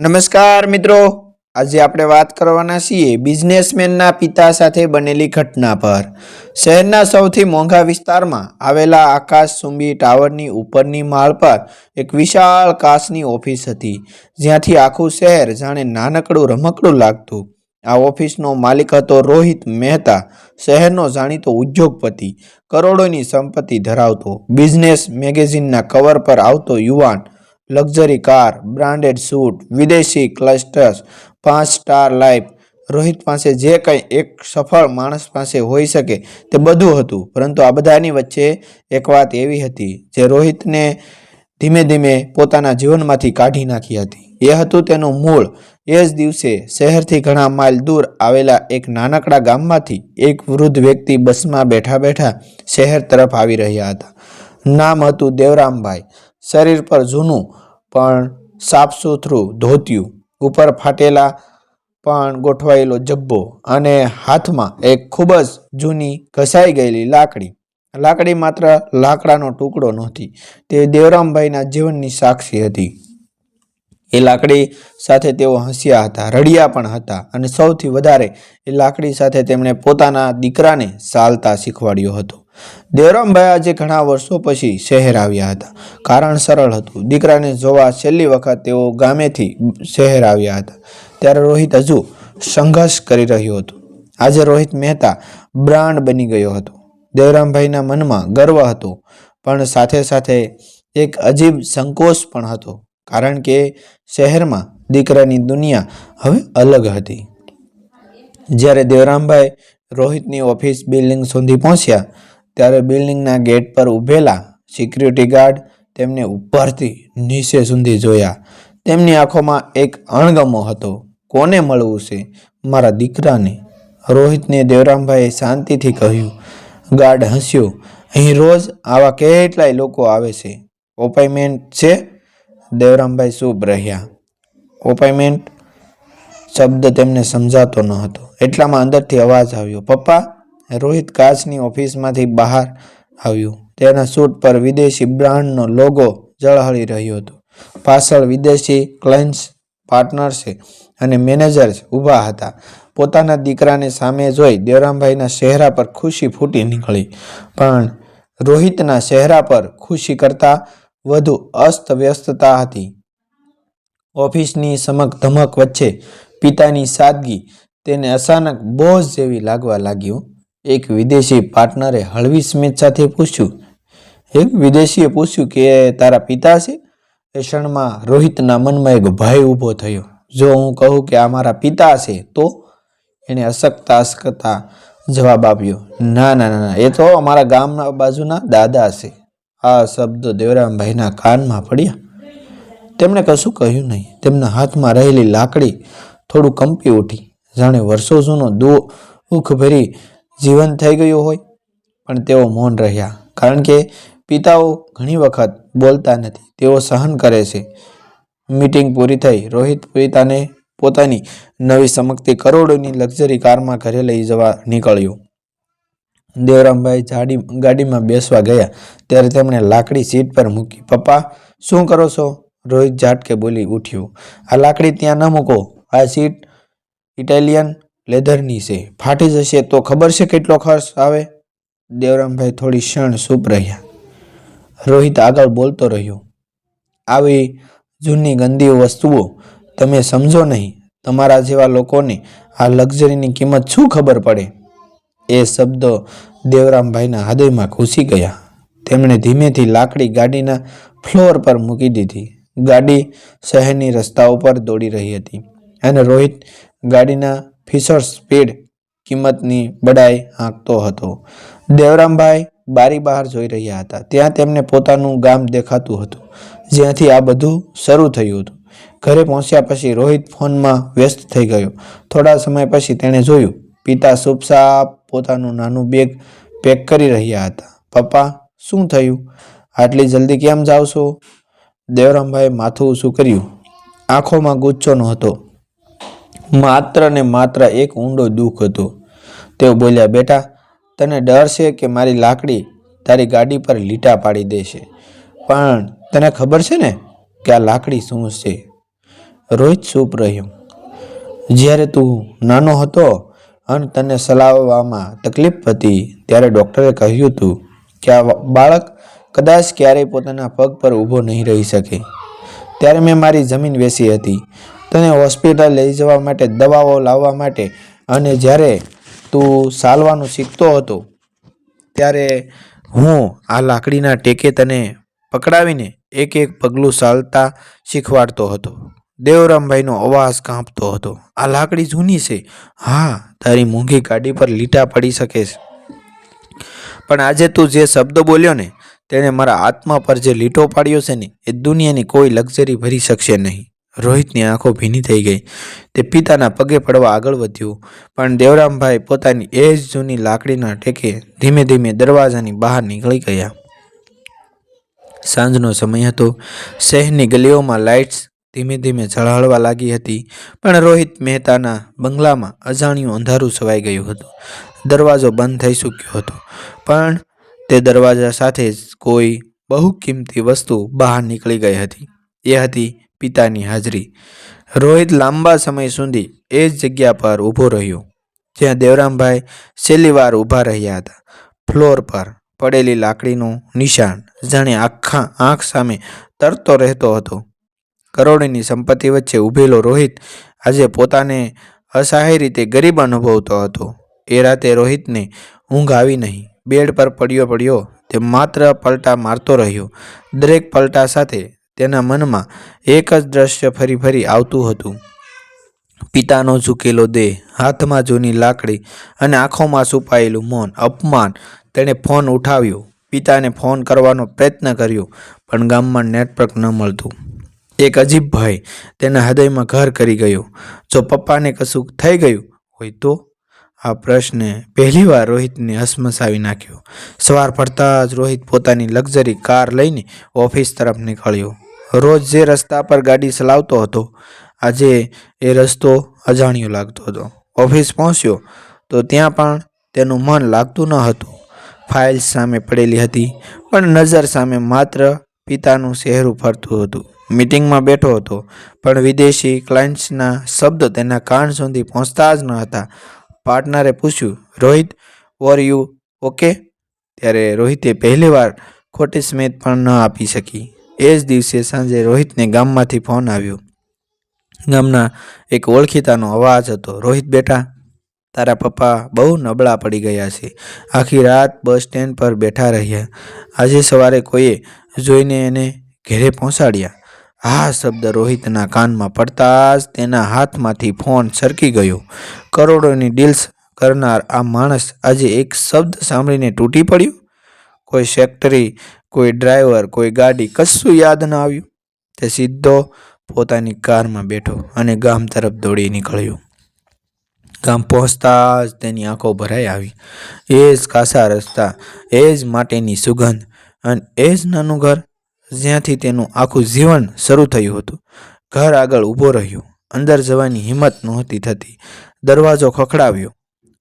નમસ્કાર મિત્રો. આજે આપણે વાત કરવાના છીએ બિઝનેસમેનના પિતા સાથે બનેલી ઘટના પર. શહેરના સૌથી મોંઘા વિસ્તારમાં આવેલા આકાશ સુંબી ટાવરની ઉપરની માળ પર એક વિશાળ કાચની ઓફિસ હતી. જ્યાંથી આખું શહેર જાણે નાનકડું રમકડું લાગતું. આ ઓફિસનો માલિક હતો રોહિત મહેતા, શહેરનો જાણીતો ઉદ્યોગપતિ. કરોડોની સંપત્તિ ધરાવતો બિઝનેસ મેગેઝિનના કવર પર આવતો યુવાન લક્ઝરી કાર, બ્રાન્ડેડ સૂટ, વિદેશી ક્લસ્ટર્સ, પાંચ સ્ટાર લાઈફ. રોહિત પાસે જે કંઈ એક સફળ માણસ પાસે હોઈ શકે તે બધું હતું, પરંતુ આ બધાની વચ્ચે એક વાત એવી હતી જે રોહિતને ધીમે ધીમે પોતાના જીવનમાંથી કાઢી નાખી હતી. એ હતું તેનું મૂળ. એ જ દિવસે શહેરથી ઘણા માઇલ દૂર આવેલા એક નાનકડા ગામમાંથી એક વૃદ્ધ વ્યક્તિ બસમાં બેઠા બેઠા શહેર તરફ આવી રહ્યા હતા. નામ હતું દેવરામભાઈ. શરીર પર જૂનું પણ સાફ સુથરું ધોતિયું, ઉપર ફાટેલા પણ ગોઠવાયેલો જબ્બો અને હાથમાં એક ખૂબ જ જૂની ઘસાઈ ગયેલી લાકડી. લાકડી માત્ર લાકડાનો ટુકડો નહોતી, તે દેવરામભાઈના જીવનની સાક્ષી હતી. એ લાકડી સાથે તેઓ હસ્યા હતા, રડિયા પણ હતા અને સૌથી વધારે એ લાકડી સાથે તેમણે પોતાના દીકરાને ચાલતા શીખવાડ્યો હતો. દેવરામભાઈ આજે ઘણા વર્ષો પછી શહેર આવ્યા હતા. કારણ સરળ હતું. દીકરાને જોવા છેલ્લી વખત તેઓ ગામેથી શહેર આવ્યા હતા. ત્યારે રોહિત હજુ સંઘર્ષ કરી રહ્યો હતો. આજે રોહિત મહેતા બ્રાન્ડ બની ગયો હતો. દેવરામભાઈના મનમાં ગર્વ હતો, પણ સાથે સાથે એક અજીબ સંકોચ પણ હતો. કારણ કે શહેરમાં દીકરાની દુનિયા હવે અલગ હતી. જ્યારે દેવરામભાઈ રોહિતની ઓફિસ બિલ્ડિંગ સુધી પહોંચ્યા ત્યારે બિલ્ડિંગના ગેટ પર ઊભેલા સિક્યુરિટી ગાર્ડ તેમને ઉપરથી નીચે સુધી જોયા. તેમની આંખોમાં એક અણગમો હતો. કોને મળવું છે? મારા દીકરાને, રોહિતને દેવરામભાઈએ શાંતિથી કહ્યું. ગાર્ડ હસ્યો. અહીં રોજ આવા કેટલાય લોકો આવે છે? અપોઇન્ટમેન્ટ છે? દેવરામભાઈ શુભ રહ્યા. અપોઇન્ટમેન્ટ શબ્દ તેમને સમજાતો ન હતો. એટલામાં અંદરથી અવાજ આવ્યો. પપ્પા રોહિત કાચની ઓફિસમાંથી બહાર આવ્યું. તેના સૂટ પર વિદેશી બ્રાન્ડનો લોગો ઝળહળી રહ્યો હતો. પાછળ વિદેશી ક્લાયન્ટ્સ પાર્ટનર્સે અને મેનેજર્સ ઊભા હતા. પોતાના દીકરાને સામે જોઈ દેવરામભાઈના ચહેરા પર ખુશી ફૂટી નીકળી. પણ રોહિતના ચહેરા પર ખુશી કરતાં વધુ અસ્તવ્યસ્તતા હતી. ઓફિસની સમક ધમક વચ્ચે પિતાની સાદગી તેને અચાનક બોઝ જેવી લાગવા લાગ્યું. એક વિદેશી પાર્ટનરે હળવી સ્મિત સાથે પૂછ્યું એક વિદેશીએ પૂછ્યું કે તારા પિતા છે? એ ક્ષણમાં રોહિતના મનમાં એક ભય ઊભો થયો. જો હું કહું કે આ મારા પિતા છે, તો? એણે અશકતા અશકતા જવાબ આપ્યો ના ના ના, એ તો અમારા ગામના બાજુના દાદા છે. આ શબ્દો દેવરામભાઈના કાનમાં પડ્યા. તેમણે કશું કહ્યું નહીં. તેમના હાથમાં રહેલી લાકડી થોડું કંપી ઉઠી. જાણે વર્ષો જૂનો દુઃખ ભરી જીવન થઈ ગયું હોય, પણ તેઓ મૌન રહ્યા. કારણ કે પિતાઓ ઘણી વખત બોલતા નથી. તેઓ સહન કરે છે. મીટિંગ પૂરી થઈ. રોહિત પિતાને પોતાની નવી ચમકતી કરોડોની લક્ઝરી કારમાં ઘરે લઈ જવા નીકળ્યો. દેવરામભાઈ જાડી, ગાડીમાં બેસવા ગયા. ત્યારે તેમણે લાકડી સીટ પર મૂકી. પપ્પા, શું કરો છો? રોહિત ઝાટકે બોલી ઉઠ્યું. આ લાકડી ત્યાં ન મૂકો. આ સીટ ઇટાલિયન લેધરની છે. ફાટી જશે તો ખબર છે કેટલો ખર્ચ આવે? દેવરામભાઈ થોડી ક્ષણ સૂપ રહ્યા. રોહિત આગળ બોલતો રહ્યો. આવી જૂની ગંદી વસ્તુઓ તમે સમજો નહીં. તમારા જેવા લોકોને આ લક્ઝરીની કિંમત શું ખબર પડે? એ શબ્દો દેવરામભાઈના હૃદયમાં ઘૂસી ગયા. તેમણે ધીમેથી લાકડી ગાડીના ફ્લોર પર મૂકી દીધી. ગાડી શહેરની રસ્તાઓ પર દોડી રહી હતી અને રોહિત ગાડીના ફીસર સ્પીડ કિંમતની બડાઈ હાંકતો હતો. દેવરામભાઈ બારી બહાર જોઈ રહ્યા હતા. ત્યાં તેમને પોતાનું ગામ દેખાતું હતું, જ્યાંથી આ બધું શરૂ થયું હતું. ઘરે પહોંચ્યા પછી રોહિત ફોનમાં વ્યસ્ત થઈ ગયો. થોડા સમય પછી તેણે જોયું, પિતા સુપસાપ પોતાનું નાનું બેગ પેક કરી રહ્યા હતા. પપ્પા, શું થયું? આટલી જલ્દી કેમ જાવ છો? દેવરામભાઈએ માથું ઊંચું કર્યું. આંખોમાં ગુચ્છો નહોતો. માત્ર ને માત્ર એક ઊંડો દુઃખ હતો. તેઓ બોલ્યા, બેટા, તને ડર છે કે મારી લાકડી તારી ગાડી પર લીટા પાડી દેશે, પણ તને ખબર છે ને કે આ લાકડી શું છે? રોહિત ચૂપ રહ્યો. જ્યારે તું નાનો હતો અને તને ચલાવવામાં તકલીફ હતી, ત્યારે ડૉક્ટરે કહ્યું હતું કે આ બાળક કદાચ ક્યારેય પોતાના પગ પર ઊભો નહીં રહી શકે. ત્યારે મેં મારી જમીન વેચી હતી. તને હોસ્પિટલ લઈ જવા માટે, દવાઓ લાવવા માટે અને જ્યારે તું ચાલવાનું શીખતો હતો, ત્યારે હું આ લાકડીના ટેકે તને પકડાવીને એક એક પગલું ચાલતા શીખવાડતો હતો. દેવરામભાઈનો અવાજ કાંપતો હતો. આ લાકડી જૂની છે. હા, તારી મોંઘી ગાડી પર લીટા પડી શકે છે. પણ આજે તું જે શબ્દ બોલ્યો ને તેણે મારા આત્મા પર જે લીટો પાડ્યો છે ને, એ દુનિયાની કોઈ લક્ઝરી ભરી શકશે નહીં. રોહિતની આંખો ભીની થઈ ગઈ. તે પિતાના પગે પડવા આગળ વધ્યું, પણ દેવરામભાઈ પોતાની એ જ જૂની લાકડીના ટેકે ધીમે ધીમે દરવાજાની બહાર નીકળી ગયા. સાંજનો સમય હતો. શહેરની ગલીઓમાં લાઇટ્સ ધીમે ધીમે ઝળહળવા લાગી હતી, પણ રોહિત મહેતાના બંગલામાં અજાણ્યું અંધારું છવાઈ ગયું હતું. દરવાજો બંધ થઈ ચૂક્યો હતો, પણ તે દરવાજા સાથે જ કોઈ બહુ કિંમતી વસ્તુ બહાર નીકળી ગઈ હતી. એ હતી પિતાની હાજરી. રોહિત લાંબા સમય સુધી એ જ જગ્યા પર ઊભો રહ્યો, જ્યાં દેવરામભાઈ છેલ્લી વાર ઊભા રહ્યા હતા. ફ્લોર પર પડેલી લાકડીનું નિશાન જાણે આખા આંખ સામે તરતો રહેતો હતો. કરોડની સંપત્તિ વચ્ચે ઊભેલો રોહિત આજે પોતાને અસહાય રીતે ગરીબ અનુભવતો હતો. એ રાતે રોહિતને ઊંઘ આવી નહીં. બેડ પર પડ્યો પડ્યો તે માત્ર પલટા મારતો રહ્યો. દરેક પલટા સાથે તેના મનમાં એક જ દ્રશ્ય ફરી ફરી આવતું હતું. પિતાનો ઝૂકેલો દેહ, હાથમાં જૂની લાકડી અને આંખોમાં છુપાયેલું મૌન, અપમાન. તેણે ફોન ઉઠાવ્યો. પિતાને ફોન કરવાનો પ્રયત્ન કર્યો, પણ ગામમાં નેટવર્ક ન મળતું. એક અજીબ ભય તેના હૃદયમાં ઘર કરી ગયો. જો પપ્પાને કશું થઈ ગયું હોય તો? આ પ્રશ્ને પહેલીવાર રોહિતને હસમસાવી નાખ્યો. સવાર પડતા જ રોહિત પોતાની લક્ઝરી કાર લઈને ઓફિસ તરફ નીકળ્યો. રોજ જે રસ્તા પર ગાડી ચલાવતો હતો, આજે એ રસ્તો અજાણ્યો લાગતો હતો. ઓફિસ પહોંચ્યો તો ત્યાં પણ તેનું મન લાગતું ન હતું. ફાઇલ્સ સામે પડેલી હતી, પણ નજર સામે માત્ર પિતાનું ચહેરું ફરતું હતું. મીટિંગમાં બેઠો હતો, પણ વિદેશી ક્લાયન્ટ્સના શબ્દ તેના કાન સુધી પહોંચતા જ ન હતા. પાર્ટનરે પૂછ્યું, રોહિત વોર યુ ઓકે? ત્યારે રોહિતે પહેલીવાર ખોટી સ્મિત પણ ન આપી શકી. એ જ દિવસે સાંજે રોહિતને ગામમાંથી ફોન આવ્યો. ગામના એક ઓળખીતાનો અવાજ હતો, રોહિત બેટા, તારા પપ્પા બહુ નબળા પડી ગયા છે. આખી રાત બસ સ્ટેન્ડ પર બેઠા રહ્યા. આજે સવારે કોઈએ જોઈને એને ઘેરે પહોંચાડ્યા. આ શબ્દ રોહિતના કાનમાં પડતા જ તેના હાથમાંથી ફોન સરકી ગયો. કરોડોની ડીલ્સ કરનાર આ માણસ આજે એક શબ્દ સાંભળીને તૂટી પડ્યો? કોઈ સેક્ટરી કોઈ ડ્રાઈવર, કોઈ ગાડી કશું યાદ ન આવ્યું. તે સીધો પોતાની કારમાં બેઠો અને ગામ તરફ દોડી નીકળ્યો. ગામ પહોંચતા જ તેની આંખો ભરાઈ આવી. એ જ કાસા રસ્તા, એ જ માટેની સુગંધ અને એ જ નાનું ઘર જ્યાંથી તેનું આખું જીવન શરૂ થયું હતું. ઘર આગળ ઊભો રહ્યો. અંદર જવાની હિંમત નહોતી થતી. દરવાજો ખખડાવ્યો.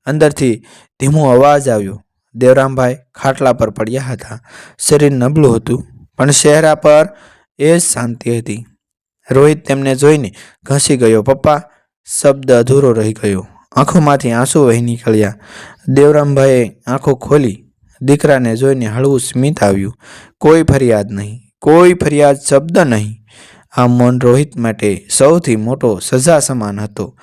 અંદરથી ધીમો અવાજ આવ્યો. દેવરામભાઈ ખાટલા પર પડ્યા હતા. શરીર નબળું હતું, પણ ચહેરા પર એ જ શાંતિ હતી. રોહિત તેમને જોઈને ઘસી ગયો, પપ્પા, શબ્દ અધૂરો રહી ગયો. આંખોમાંથી આંસુ વહી નીકળ્યા. દેવરામભાઈએ આંખો ખોલી, દીકરાને જોઈને હળવું સ્મિત આવ્યું. કોઈ ફરિયાદ નહીં, કોઈ ફરિયાદ શબ્દ નહીં. આ મૌન રોહિત માટે સૌથી મોટો સજા સમાન હતો.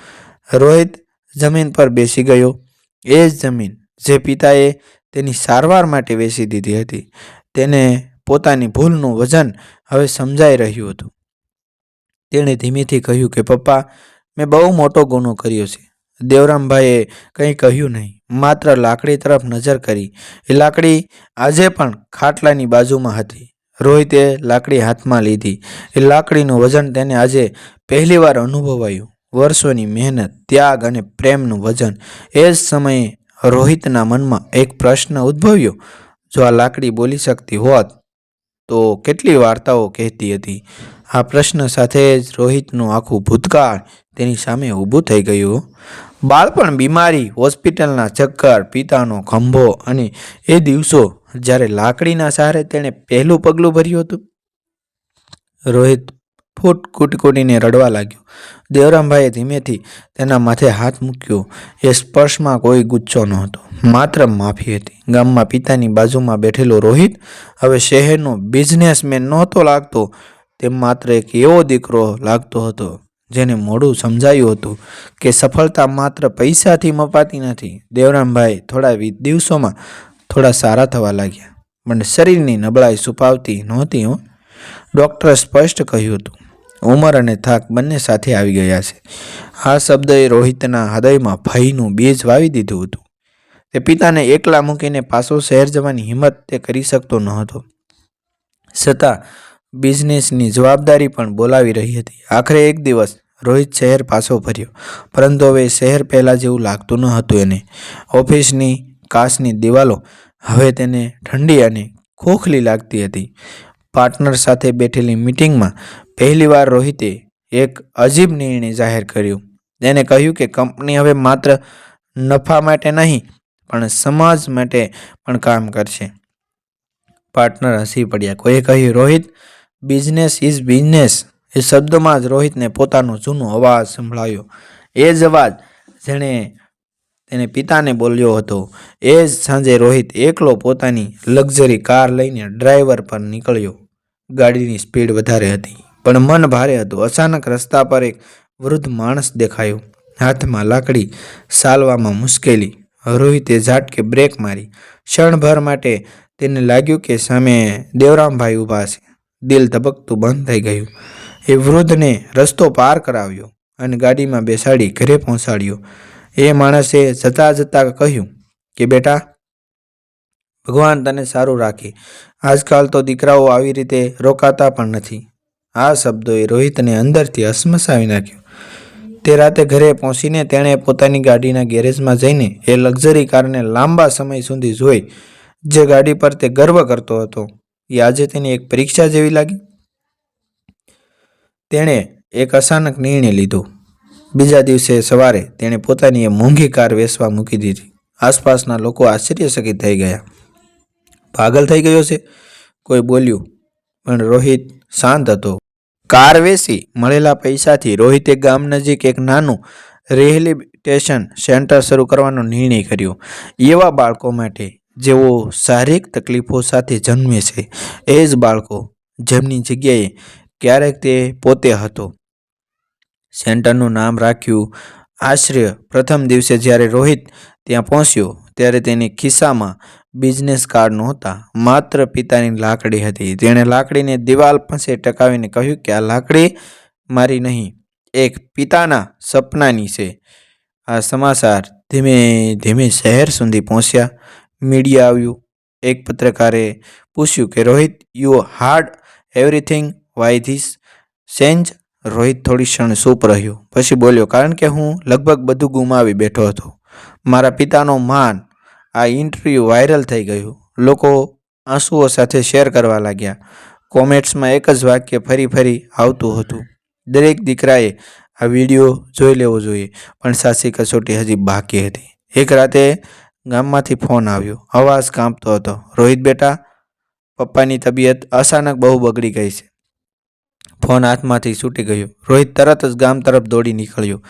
રોહિત જમીન પર બેસી ગયો. એ જ જમીન જે પિતાએ તેની સારવાર માટે વેચી દીધી હતી. તેને પોતાની ભૂલનું વજન હવે સમજાઈ રહ્યું હતું. તેણે ધીમેથી કહ્યું કે, પપ્પા, મેં બહુ મોટો ગુનો કર્યો છે. દેવરામભાઈએ કંઈ કહ્યું નહીં. માત્ર લાકડી તરફ નજર કરી. એ લાકડી આજે પણ ખાટલાની બાજુમાં હતી. રોહિતે લાકડી હાથમાં લીધી. એ લાકડીનું વજન તેને આજે પહેલીવાર અનુભવાયું. વર્ષોની મહેનત, ત્યાગ અને પ્રેમનું વજન. એ જ સમયે રોહિતના મનમાં એક પ્રશ્ન ઉદ્ભવ્યો. જો આ લાકડી બોલી શકતી હોત, તો કેટલી વાર્તાઓ કહેતી હતી? આ પ્રશ્ન સાથે જ રોહિતનું આખું ભૂતકાળ તેની સામે ઊભું થઈ ગયું. બાળપણ બીમારી, હોસ્પિટલના ચક્કર, પિતાનો ખંભો અને એ દિવસો જ્યારે લાકડીના સહારે તેણે પહેલું પગલું ભર્યું હતું. રોહિત ફૂટ કૂટકૂટીને રડવા લાગ્યો. દેવરામભાઈએ ધીમેથી તેના માથે હાથ મૂક્યો. એ સ્પર્શમાં કોઈ ગુચ્છો નહોતો. માત્ર માફી હતી. ગામમાં પિતાની બાજુમાં બેઠેલો રોહિત હવે શહેરનો બિઝનેસમેન નહોતો લાગતો. તે માત્ર એક એવો દીકરો લાગતો હતો, જેને મોડું સમજાયું હતું કે સફળતા માત્ર પૈસાથી મપાતી નથી. દેવરામભાઈ થોડા દિવસોમાં થોડા સારા થવા લાગ્યા. પણ શરીરની નબળાઈ સુપાવતી નહોતી ડૉક્ટરે સ્પષ્ટ કહ્યું હતું ઉંમર અને થાક બંને સાથે આવી ગયા છે. આ શબ્દએ રોહિતના હૃદયમાં ભયનું બીજ વાવી દીધું હતું. તે પિતાને એકલા મૂકીને પાછો શહેર જવાની હિંમત તે કરી શકતો ન હતો છતાં બિઝનેસની જવાબદારી પણ બોલાવી રહી હતી. આખરે એક દિવસ રોહિત શહેર પાછો ફર્યો, પરંતુ હવે શહેર પહેલાં જેવું લાગતું ન હતું એને. ઓફિસની કાચની દિવાલો હવે તેને ઠંડી અને ખોખલી લાગતી હતી. પાર્ટનર સાથે બેઠેલી મિટિંગમાં પહેલીવાર રોહિતે એક અજીબ નિર્ણય જાહેર કર્યો. તેને કહ્યું કે કંપની હવે માત્ર નફા માટે નહીં, પણ સમાજ માટે પણ કામ કરશે. પાર્ટનર હસી પડ્યા. કોઈએ કહ્યું, રોહિત બિઝનેસ ઇઝ બિઝનેસ એ શબ્દમાં જ રોહિતને પોતાનો જૂનો અવાજ સંભળાયો. એ જ અવાજ જેણે તેને પિતાને બોલ્યો હતો. એ જ સાંજે રોહિત એકલો પોતાની લક્ઝરી કાર લઈને ડ્રાઈવર પર નીકળ્યો. ગાડીની સ્પીડ વધારે હતી. પણ મન ભારે હતું. અચાનક રસ્તા પર એક વૃદ્ધ માણસ દેખાયો. હાથમાં લાકડી સાલવામાં મુશ્કેલી, રોહિતે ઝાટકે બ્રેક મારી. ક્ષણભર માટે તેને લાગ્યું કે સામે દેવરામભાઈ ઊભા છે. દિલ ધબકતું બંધ થઈ ગયું. એ વૃદ્ધને રસ્તો પાર કરાવ્યો અને ગાડીમાં બેસાડી ઘરે પહોંચાડ્યો. એ માણસે જતાં જતાં કહ્યું કે, બેટા, ભગવાન તને સારું રાખે. આજકાલ તો દીકરાઓ આવી રીતે રોકાતા પણ નથી. આ શબ્દોએ રોહિતને અંદરથી હસમસાવી નાખ્યો. તે રાતે ઘરે પહોંચીને તેણે પોતાની ગાડીના ગેરેજમાં જઈને એ લક્ઝરી કારને લાંબા સમય સુધી જોઈ, જે ગાડી પર તે ગર્વ કરતો હતો. એ આજે તેની એક પરીક્ષા જેવી લાગી. તેણે એક અચાનક નિર્ણય લીધો. બીજા દિવસે સવારે તેણે પોતાની એ મોંઘી કાર વેચવા મૂકી દીધી. આસપાસના લોકો આશ્ચર્યચકિત થઈ ગયા. પાગલ થઈ ગયો છે? કોઈ બોલ્યું. પણ રોહિત શાંત હતો. કાર વેચી મળેલા પૈસાથી રોહિતે ગામ નજીક એક નાનું રિહેલિટેશન સેન્ટર શરૂ કરવાનો નિર્ણય કર્યો. એવા બાળકો માટે જેઓ શારીરિક તકલીફો સાથે જન્મે છે, એ જ બાળકો જેમની જગ્યાએ ક્યારેક તે પોતે હતો. સેન્ટરનું નામ રાખ્યું આશ્રય પ્રથમ દિવસે જ્યારે રોહિત ત્યાં પહોંચ્યો ત્યારે તેની ખિસ્સામાં બિઝનેસ કાર્ડ નહોતા. માત્ર પિતાની લાકડી હતી. તેણે લાકડીને દિવાલ પાસે ટકાવીને કહ્યું કે, આ લાકડી મારી નહીં, એક પિતાના સપનાની છે. આ સમાચાર ધીમે ધીમે શહેર સુધી પહોંચ્યા. મીડિયા આવ્યું. એક પત્રકારે પૂછ્યું કે, Rohit, you had everything? Why this change? Rohit થોડી ક્ષણ સૂપ રહ્યો. પછી બોલ્યો, કારણ કે હું લગભગ બધું ગુમાવી બેઠો હતો. મારા પિતાનો માન આ ઇન્ટરવ્યૂ વાયરલ થઈ ગયું. લોકો આંસુઓ સાથે શેર કરવા લાગ્યા. કોમેન્ટ્સમાં એક જ વાક્ય ફરી ફરી આવતું હતું. દરેક દીકરાએ આ વીડિયો જોઈ લેવો જોઈએ, પણ સાસી કસોટી હજી બાકી હતી. એક રાતે ગામમાંથી ફોન આવ્યો. અવાજ કાંપતો હતો. રોહિત બેટા, પપ્પાની તબિયત અચાનક બહુ બગડી ગઈ છે. ફોન હાથમાંથી છૂટી ગયો. રોહિત તરત જ ગામ તરફ દોડી નીકળ્યો.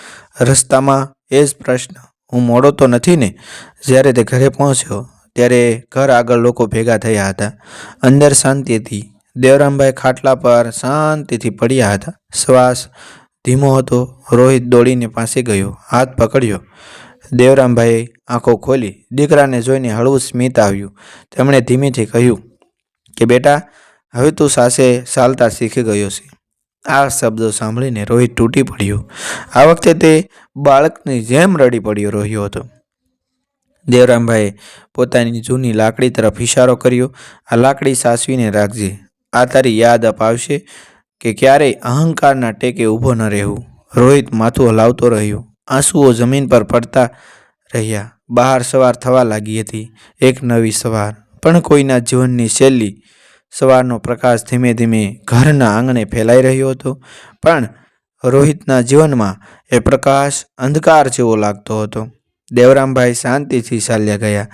રસ્તામાં એ જ પ્રશ્ન હું મોડો તો નથી ને? જ્યારે તે ઘરે પહોંચ્યો, ત્યારે ઘર આગળ લોકો ભેગા થયા હતા. અંદર શાંતિ હતી દેવરામભાઈ ખાટલા પર શાંતિથી પડ્યા હતા. શ્વાસ ધીમો હતો. રોહિત દોડીને પાસે ગયો. હાથ પકડ્યો. દેવરામભાઈએ આંખો ખોલી. દીકરાને જોઈને હળવું સ્મિત આવ્યું. તેમણે ધીમેથી કહ્યું કે, બેટા, હવે તું સાસે ચાલતા શીખી ગયો છે. આ શબ્દો સાંભળીને રોહિત તૂટી પડ્યો. આ વખતે તે બાળકની જેમ રડી પડ્યો રહ્યો હતો. દેવરામભાઈએ પોતાની જૂની લાકડી તરફ ઇશારો કર્યો. આ લાકડી સાસવીને રાખજે. આ તારી યાદ અપાવશે કે ક્યારેય અહંકારના ટેકે ઊભો ન રહેવું. રોહિત માથું હલાવતો રહ્યો. આંસુઓ જમીન પર પડતા રહ્યા. બહાર સવાર થવા લાગી હતી. એક નવી સવાર. પણ કોઈના જીવનની શૈલી સવારનો પ્રકાશ ધીમે ધીમે ઘરના આંગણે ફેલાઈ રહ્યો હતો, પણ રોહિતના જીવનમાં એ પ્રકાશ અંધકાર જેવો લાગતો હતો. દેવરામભાઈ શાંતિથી ચાલ્યા ગયા.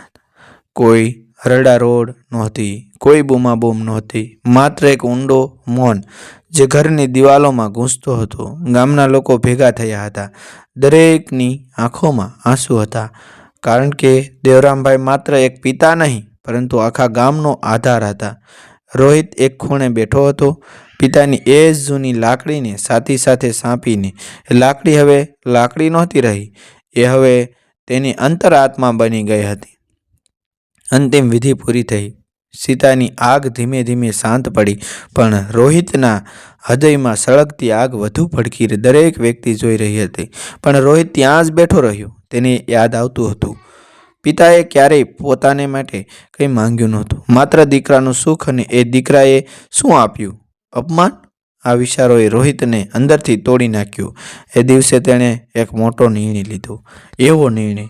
કોઈ રડા રોડ નહોતી, કોઈ બૂમાબૂમ નહોતી, માત્ર એક ઊંડો મૌન જે ઘરની દિવાલોમાં ગૂંજતો હતો. ગામના લોકો ભેગા થયા હતા. દરેકની આંખોમાં આંસુ હતા, કારણ કે દેવરામભાઈ માત્ર એક પિતા નહીં, પરંતુ આખા ગામનો આધાર હતા. રોહિત એક ખૂણે બેઠો હતો. પિતાની એ જ જૂની લાકડીને સાથી સાથે સાંપીને લાકડી હવે લાકડી નહોતી રહી. એ હવે તેની અંતરાત્મા બની ગઈ હતી. અંતિમ વિધિ પૂરી થઈ. સીતાની આગ ધીમે ધીમે શાંત પડી, પણ રોહિતના હૃદયમાં સળગતી આગ વધુ ભડકી દરેક વ્યક્તિ જોઈ રહી હતી. પણ રોહિત ત્યાં જ બેઠો રહ્યો. તેને યાદ આવતું હતું પિતાએ ક્યારેય પોતાને માટે કંઈ માંગ્યું નહોતું. માત્ર દીકરાનું સુખ અને એ દીકરાએ શું આપ્યું? અપમાન? આ વિચારોએ રોહિતને અંદરથી તોડી નાખ્યું. એ દિવસે તેણે એક મોટો નિર્ણય લીધો. એવો નિર્ણય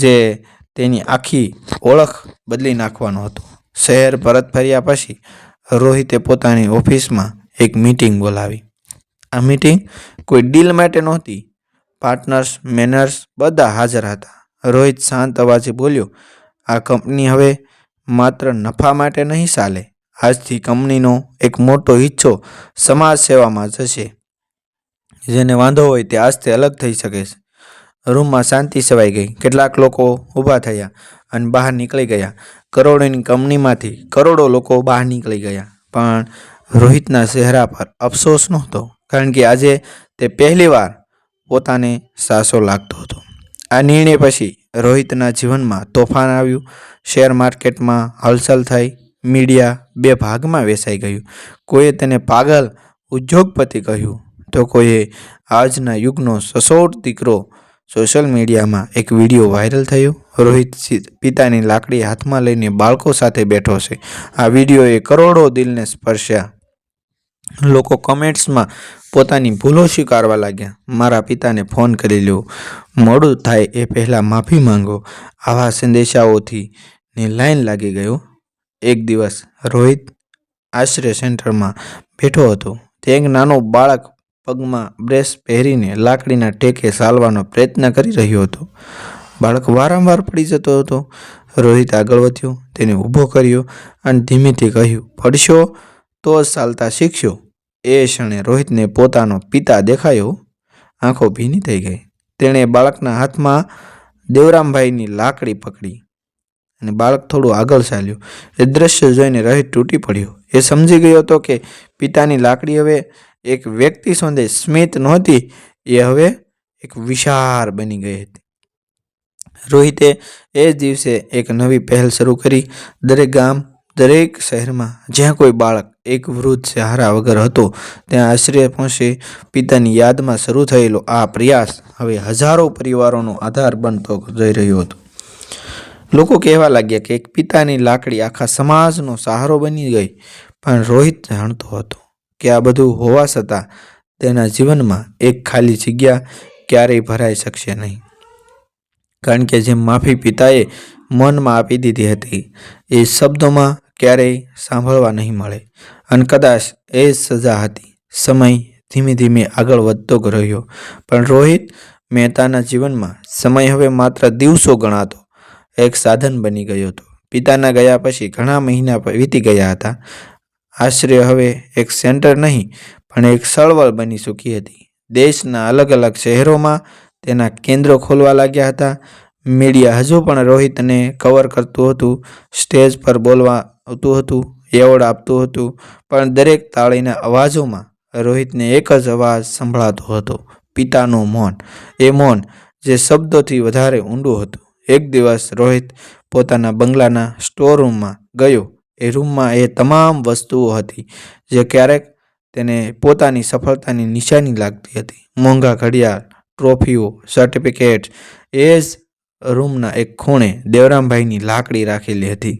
જે તેની આખી ઓળખ બદલી નાખવાનો હતો. શહેર પરત ફર્યા પછી રોહિતે પોતાની ઓફિસમાં એક મીટિંગ બોલાવી. આ મીટિંગ કોઈ ડીલ માટે નહોતી. પાર્ટનર્સ, મેનર્સ બધા હાજર હતા. રોહિત શાંત અવાજે બોલ્યો, આ કંપની હવે માત્ર નફા માટે નહીં ચાલે, આજથી કંપનીનો એક મોટો હિસ્સો સમાજ સેવામાં જશે. જેને વાંધો હોય તે આજથી અલગ થઈ શકે છે. રૂમમાં શાંતિ સેવાઈ ગઈ. કેટલાક લોકો ઊભા થયા અને બહાર નીકળી ગયા. કરોડોની કંપનીમાંથી કરોડો લોકો બહાર નીકળી ગયા. પણ રોહિતના ચહેરા પર અફસોસ નહોતો, કારણ કે આજે તે પહેલીવાર પોતાને સાસો લાગતો હતો. આ નિર્ણય પછી રોહિતના જીવનમાં તોફાન આવ્યું. શેર માર્કેટમાં હલચલ થઈ. મીડિયા બે ભાગમાં વેચાઈ ગયું. કોઈએ તેને પાગલ ઉદ્યોગપતિ કહ્યું તો કોઈએ આજના યુગનો સસોટ દીકરો. સોશિયલ મીડિયામાં એક વીડિયો વાયરલ થયો. રોહિત પિતાની લાકડી હાથમાં લઈને બાળકો સાથે બેઠો છે. આ વિડીયોએ કરોડો દિલને સ્પર્શ્યા. લોકો કમેન્ટ્સમાં પોતાની ભૂલો સ્વીકારવા લાગ્યા. મારા પિતાને ફોન કરી લ્યો. મોડું થાય એ પહેલાં માફી માંગો. આવા સંદેશાઓથી ને લાઈન લાગી ગયો. એક દિવસ રોહિત આશ્રય સેન્ટરમાં બેઠો હતો. તે એક નાનો બાળક પગમાં બ્રેસ પહેરીને લાકડીના ટેકે ચાલવાનો પ્રયત્ન કરી રહ્યો હતો. બાળક વારંવાર પડી જતો હતો. રોહિત આગળ વધ્યો, તેને ઊભો કર્યો અને ધીમેથી કહ્યું, પડશો? તો ચાલતા શીખ્યો. એ ક્ષણે રોહિતને પોતાનો પિતા દેખાયો. આંખો ભીની થઈ ગઈ. તેણે બાળકના હાથમાં દેવરામભાઈની લાકડી પકડી અને બાળક થોડું આગળ ચાલ્યું. એ દ્રશ્ય જોઈને રોહિત તૂટી પડ્યો. એ સમજી ગયો હતો કે પિતાની લાકડી હવે એક વ્યક્તિ સોંધે સ્મિત નહોતી, એ હવે એક વિશાળ બની ગઈ હતી. રોહિતે એ જ દિવસે એક નવી પહેલ શરૂ કરી. દરેક ગામ દરેક શહેરમાં જ્યાં કોઈ બાળક એક વૃદ્ધ સહારા વગર હતો, ત્યાં આશ્રય પહોંચે પિતાની યાદમાં શરૂ થયેલો આ પ્રયાસ હવે હજારો પરિવારોનો આધાર બનતો જઈ રહ્યો હતો. લોકો કહેવા લાગ્યા કે એક પિતાની લાકડી આખા સમાજનો સહારો બની ગઈ, પણ રોહિત જાણતો હતો કે આ બધું હોવા છતાં તેના જીવનમાં એક ખાલી જગ્યા ક્યારેય ભરાઈ શકશે નહીં. કારણ કે જેમ માફી પિતાએ મનમાં આપી દીધી હતી, એ શબ્દોમાં ક્યારેય સાંભળવા નહીં મળે. અને કદાચ એ સજા હતી. સમય ધીમે ધીમે આગળ વધતો રહ્યો. પણ રોહિત મહેતાના જીવનમાં સમય હવે માત્ર દિવસો ગણાતો એક સાધન બની ગયો હતો. પિતાના ગયા પછી ઘણા મહિના વીતી ગયા હતા. આશ્રય હવે એક સેન્ટર નહીં, પણ એક સળવળ બની ચૂકી હતી. દેશના અલગ અલગ શહેરોમાં તેના કેન્દ્રો ખોલવા લાગ્યા હતા. મીડિયા હજુ પણ રોહિતને કવર કરતું હતું સ્ટેજ પર બોલવા આવતું હતું, એવોર્ડ આપતું હતું, પણ દરેક તાળીના અવાજોમાં રોહિતને એક જ અવાજ સંભળાતો હતો, પિતાનું મૌન. એ મૌન જે શબ્દોથી વધારે ઊંડું હતું. એક દિવસ રોહિત પોતાના બંગલાના સ્ટોર રૂમમાં ગયો. એ રૂમમાં એ તમામ વસ્તુઓ હતી, જે ક્યારેક તેને પોતાની સફળતાની નિશાની લાગતી હતી. મોંઘા ઘડિયાળ ટ્રોફીઓ સર્ટિફિકેટ એ જ રૂમના એક ખૂણે દેવરામભાઈની લાકડી રાખેલી હતી.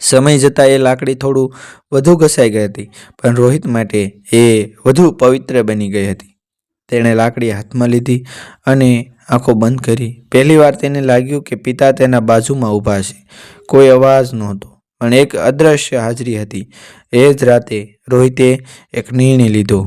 સમય જતાં એ લાકડી થોડું વધુ ઘસાઈ ગઈ હતી, પણ રોહિત માટે એ વધુ પવિત્ર બની ગઈ હતી. તેણે લાકડી હાથમાં લીધી અને આંખો બંધ કરી પહેલીવાર તેને લાગ્યું કે પિતા તેના બાજુમાં ઊભા છે. કોઈ અવાજ નહોતો, પણ એક અદ્રશ્ય હાજરી હતી. એ જ રાતે રોહિતે એક નિર્ણય લીધો,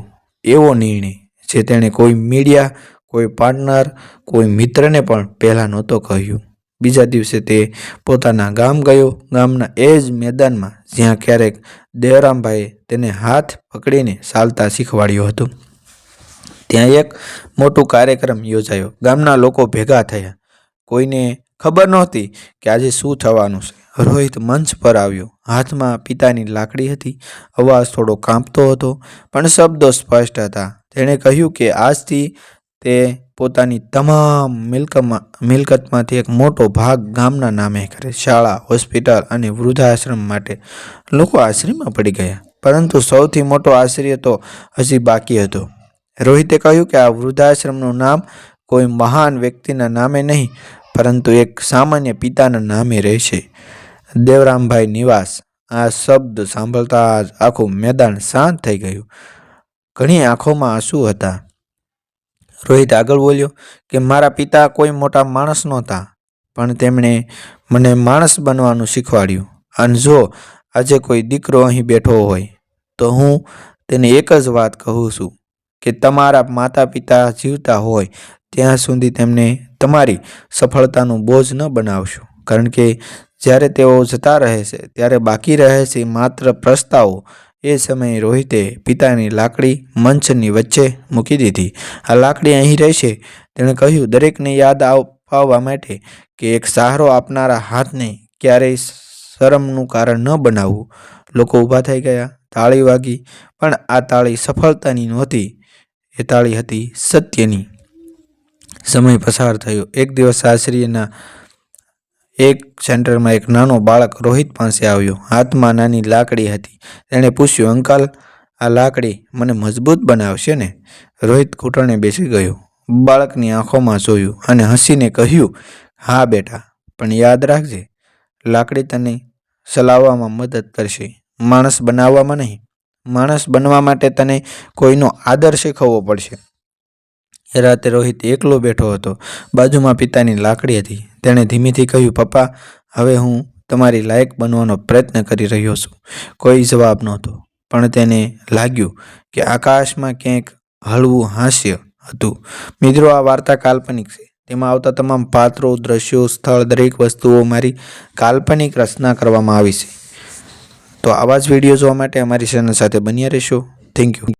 એવો નિર્ણય, જે તેણે કોઈ મીડિયા કોઈ પાર્ટનર, કોઈ મિત્રને પણ પહેલાં નહોતો કહ્યું. બીજા દિવસે તે પોતાના ગામ ગયો. ગામના એ જ મેદાનમાં જ્યાં ક્યારેક દેવરામભાઈએ તેને હાથ પકડીને ચાલતા શીખવાડ્યું હતું. ત્યાં એક મોટો કાર્યક્રમ યોજાયો. ગામના લોકો ભેગા થયા. કોઈને ખબર નહોતી કે આજે શું થવાનું છે. રોહિત મંચ પર આવ્યો. હાથમાં પિતાની લાકડી હતી. અવાજ થોડો કાંપતો હતો, પણ શબ્દો સ્પષ્ટ હતા. તેણે કહ્યું કે આજથી તે પોતાની તમામ મિલકતમાં મિલકતમાંથી એક મોટો ભાગ ગામના નામે કરે. શાળા, હોસ્પિટલ અને વૃદ્ધાશ્રમ માટે લોકો આશ્રયમાં પડી ગયા. પરંતુ સૌથી મોટો આશ્રય તો હજી બાકી હતો. રોહિતે કહ્યું કે આ વૃદ્ધાશ્રમનું નામ કોઈ મહાન વ્યક્તિના નામે નહીં, પરંતુ એક સામાન્ય પિતાના નામે રહેશે. દેવરામભાઈ નિવાસ આ શબ્દ સાંભળતા જ આખું મેદાન શાંત થઈ ગયું. ઘણી આંખોમાં આંસુ હતા. રોહિત આગળ બોલ્યો કે, મારા પિતા કોઈ મોટા માણસ નહોતા, પણ તેમણે મને માણસ બનવાનું શીખવાડ્યું. અને જો આજે કોઈ દીકરો અહીં બેઠો હોય, તો હું તેને એક જ વાત કહું છું કે, તમારા માતા પિતા જીવતા હોય, ત્યાં સુધી તેમને તમારી સફળતાનું બોજ ન બનાવશો. કારણ કે જ્યારે તેઓ જતા રહે છે, ત્યારે બાકી રહે છે માત્ર પ્રસ્તાવો એ સમયે રોહિતે પિતાની લાકડી મંચની વચ્ચે મૂકી દીધી. આ લાકડી અહીં રહેશે. તેણે કહ્યું, દરેકને યાદ અપાવવા માટે કે એક સહારો આપનારા હાથને ક્યારેય શરમનું કારણ ન બનાવવું. લોકો ઊભા થઈ ગયા. તાળી વાગી, પણ આ તાળી સફળતાની નહોતી. એ તાળી હતી સત્યની. સમય પસાર થયો. એક દિવસ આશ્રયના એક સેન્ટરમાં એક નાનો બાળક રોહિત પાસે આવ્યો. હાથમાં નાની લાકડી હતી. તેણે પૂછ્યું, અંકલ, આ લાકડી મને મજબૂત બનાવશે ને? રોહિત ઘૂંટણે બેસી ગયો. બાળકની આંખોમાં જોયું અને હસીને કહ્યું, હા બેટા, પણ યાદ રાખજે, લાકડી તને ચલાવવામાં મદદ કરશે. માણસ બનાવવામાં નહીં. માણસ બનવા માટે તને કોઈનો આદર શીખવવો પડશે. એ રાતે રોહિત એકલો બેઠો હતો. બાજુમાં પિતાની લાકડી હતી. તેણે ધીમેથી કહ્યું, પપ્પા, હવે હું તમારી લાયક બનવાનો પ્રયત્ન કરી રહ્યો છું. કોઈ જવાબ નહોતો, પણ તેને લાગ્યું કે આકાશમાં ક્યાંક હળવું હાસ્ય હતું. મિત્રો, આ વાર્તા કાલ્પનિક છે. તેમાં આવતા તમામ પાત્રો, દ્રશ્યો, સ્થળ, દરેક વસ્તુઓ મારી કાલ્પનિક રચના કરવામાં આવી છે. તો આવા જ વીડિયો જોવા માટે અમારી ચેનલ સાથે બન્યા રહેશો. Thank you.